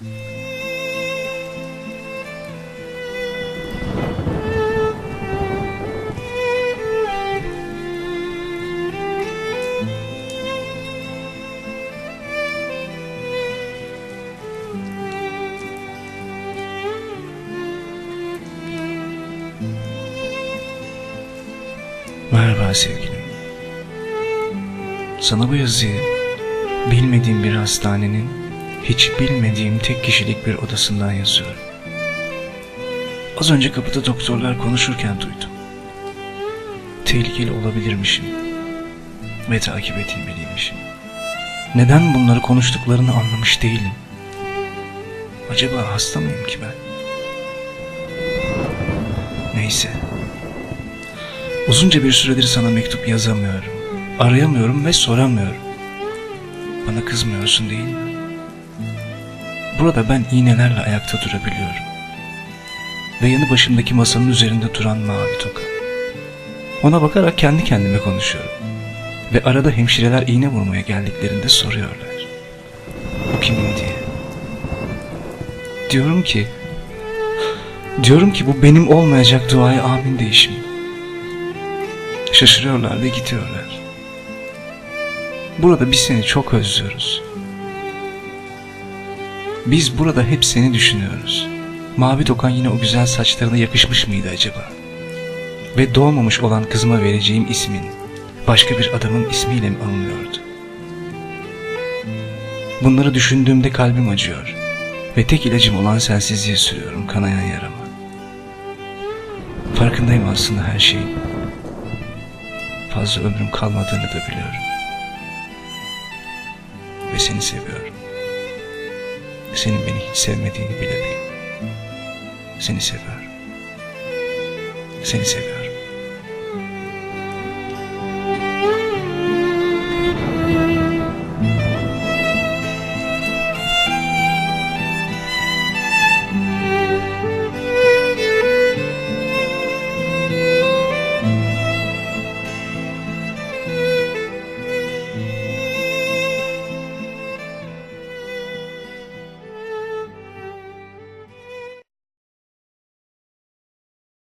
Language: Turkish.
Merhaba sevgilim. Sana bu yazıyı bilmediğim bir hastanenin hiç bilmediğim tek kişilik bir odasından yazıyorum. Az önce kapıda doktorlar konuşurken duydum. Tehlikeli olabilirmişim ve takip edilmeliymişim. Neden bunları konuştuklarını anlamış değilim. Acaba hasta mıyım ki ben? Neyse. Uzunca bir süredir sana mektup yazamıyorum. Arayamıyorum ve soramıyorum. Bana kızmıyorsun değil mi? Burada ben iğnelerle ayakta durabiliyorum. Ve yanı başımdaki masanın üzerinde duran mavi toka. Ona bakarak kendi kendime konuşuyorum. Ve arada hemşireler iğne vurmaya geldiklerinde soruyorlar. Bu kimin diye. Diyorum ki, diyorum ki bu benim olmayacak duaya amin değişim. Şaşırıyorlar ve gidiyorlar. Burada biz seni çok özlüyoruz. Biz burada hep seni düşünüyoruz. Mavi dokan yine o güzel saçlarına yakışmış mıydı acaba? Ve doğmamış olan kızıma vereceğim ismin başka bir adamın ismiyle mi anılıyordu? Bunları düşündüğümde kalbim acıyor ve tek ilacım olan sensizliği sürüyorum kanayan yarama. Farkındayım aslında her şeyin fazla ömrüm kalmadığını da biliyorum. Ve seni seviyorum. Senin beni hiç sevmediğini bile bile. Seni seviyorum. Seni seviyorum.